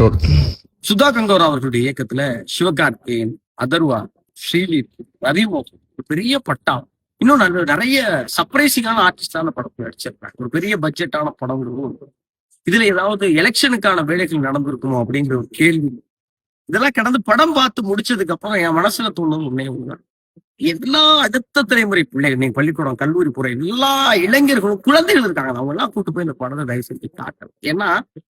Road Sudha கங்கோர் அவர்களுடைய இயக்கத்துல சிவகார்த்திகேயன் அதர்வா ஸ்ரீலீப் ரவிமோ பெரிய பட்டம். இன்னும் நல்ல நிறைய சர்ப்ரைசிங்கான ஆர்டிஸ்டான படம் நடிச்சிருக்காங்க. ஒரு பெரிய பட்ஜெட்டான படங்களும் இதுல ஏதாவது எலெக்ஷனுக்கான வேலைகள் நடந்திருக்குமோ அப்படிங்கிற ஒரு கேள்வி. இதெல்லாம் கடந்து படம் பார்த்து முடிச்சதுக்கு அப்புறம் என் மனசுல தோணுது உண்மையை உண்மை எல்லா அடுத்த தலைமுறை பிள்ளைகள் நீங்க பள்ளிக்கூடம் கல்லூரி போற எல்லா இளைஞர்களும் குழந்தைகள் இருக்காங்க அவங்க எல்லாம் கூட்டு போய் இந்த படத்தை தயவு செஞ்சு காட்டணும். ஏன்னா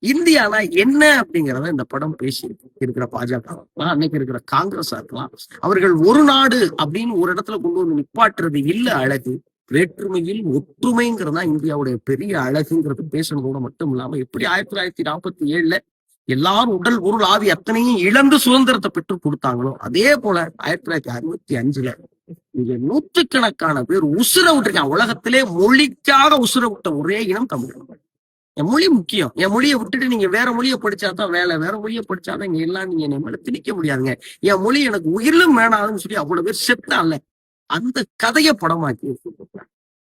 இந்தியானா என்ன அப்படிங்கறத இந்த படம் பேசி இருக்கிற பாஜக அன்னைக்கு இருக்கிற காங்கிரஸா இருக்கலாம். அவர்கள் ஒரு நாடு அப்படின்னு ஒரு இடத்துல கொண்டு வந்து நிப்பாட்டுறது இல்ல அழகு. வேற்றுமையில் ஒற்றுமைங்கிறது தான் இந்தியாவுடைய பெரிய அழகுங்கிறது. பேசணும் மட்டும் இல்லாம எப்படி ஆயிரத்தி தொள்ளாயிரத்தி நாற்பத்தி ஏழுல எல்லாரும் உடல் பொருள் ஆவி அத்தனையும் இழந்து சுதந்திரத்தை பெற்று கொடுத்தாங்களோ அதே போல ஆயிரத்தி தொள்ளாயிரத்தி அறுபத்தி அஞ்சுல இங்க நூற்றுக்கணக்கான பேர் உசுர விட்டுருக்கேன் உலகத்திலே மொழிக்காக உசுர விட்ட ஒரே இனம் தமிழ். என் மொழி முக்கியம். என் மொழியை விட்டுட்டு நீங்க வேற மொழியை படிச்சாதான் வேலை. வேற மொழியை படிச்சாதான் இங்க எல்லாம் நீங்க என்னை மேல திணிக்க முடியாதுங்க. என் மொழி எனக்கு உயிரிலும் வேணாதுன்னு சொல்லி அவ்வளவு பேர் செத்தான்ல அந்த கதையை படமாக்கி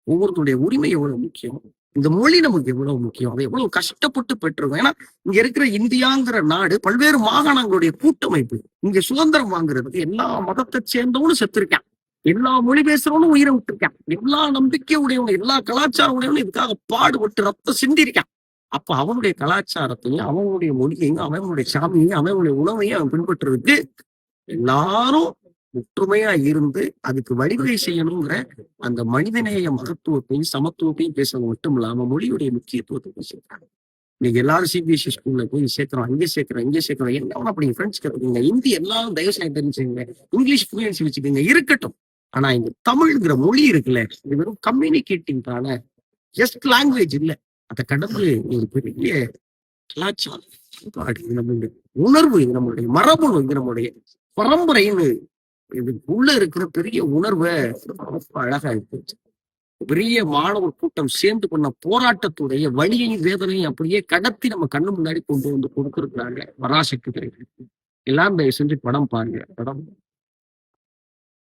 ஒவ்வொருத்தருடைய உரிமை எவ்வளவு முக்கியம்? இந்த மொழி நமக்கு எவ்வளவு முக்கியம்? அதை எவ்வளவு கஷ்டப்பட்டு பெற்றிருக்கோம்? ஏன்னா இங்க இருக்கிற இந்தியாங்கிற நாடு பல்வேறு மாகாணங்களுடைய கூட்டமைப்பு. இங்க சுதந்திரம் வாங்குறதுக்கு எல்லா மதத்தை சேர்ந்தவனும் செத்துருக்கான். எல்லா மொழி பேசுறவனும் உயிரை விட்டுருக்கான். எல்லா நம்பிக்கை உடையவனும் எல்லா கலாச்சாரம் உடையவனும் இதுக்காக பாடுபட்டு ரத்தம் சிந்திருக்கான். அப்ப அவனுடைய கலாச்சாரத்தையும் அவனுடைய மொழியையும் அவனுடைய சாமியையும் அவனுடைய உணவையும் அவன் பின்பற்றுறதுக்கு எல்லாரும் ஒற்றுமையா இருந்து அதுக்கு வழிவகை செய்யணுங்கிற அந்த மனிதநேய மகத்துவத்தையும் சமத்துவத்தையும் பேசுறது மட்டும் இல்லாம மொழியுடைய முக்கியத்துவத்தை பேசியிருக்காங்க. நீங்க எல்லாரும் சிபிஎஸ்சி ஸ்கூல்ல போய் சேர்க்கிறோம் அங்கே சேர்க்கிறோம் இங்கே சேர்க்கிறோம் என்ன அப்படி ஃப்ரெண்ட்ஸ் கத்துக்கீங்க ஹிந்தி எல்லாரும் தயவு செய்து தெரிஞ்சுக்கீங்க இங்கிலீஷ் ஃப்ளூயன்சி வச்சுக்கோங்க இருக்கட்டும். ஆனா இந்த தமிழ்ங்கிற மொழி இருக்குல்ல இது வெறும் கம்யூனிகேட்டிங்கான ஜஸ்ட் லாங்குவேஜ் இல்ல. அதை கடந்து ஒரு பெரிய கலாச்சாரம் பண்பாடு, இது நம்மளுடைய உணர்வு இது நம்மளுடைய மரபணு இது நம்மளுடைய பரம்பரைன்னு இதுக்குள்ள இருக்கிற பெரிய உணர்வை ரொம்ப அழகா இருக்கு பெரிய மாணவர் கூட்டம் சேர்ந்து பண்ண போராட்டத்துடைய வலியையும் வேதனையும் அப்படியே கடத்தி நம்ம கண்ணு முன்னாடி கொண்டு வந்து கொடுத்துருக்காங்க பராசக்தி எல்லாம் தயவு செஞ்சு படம் பாருங்க. படம்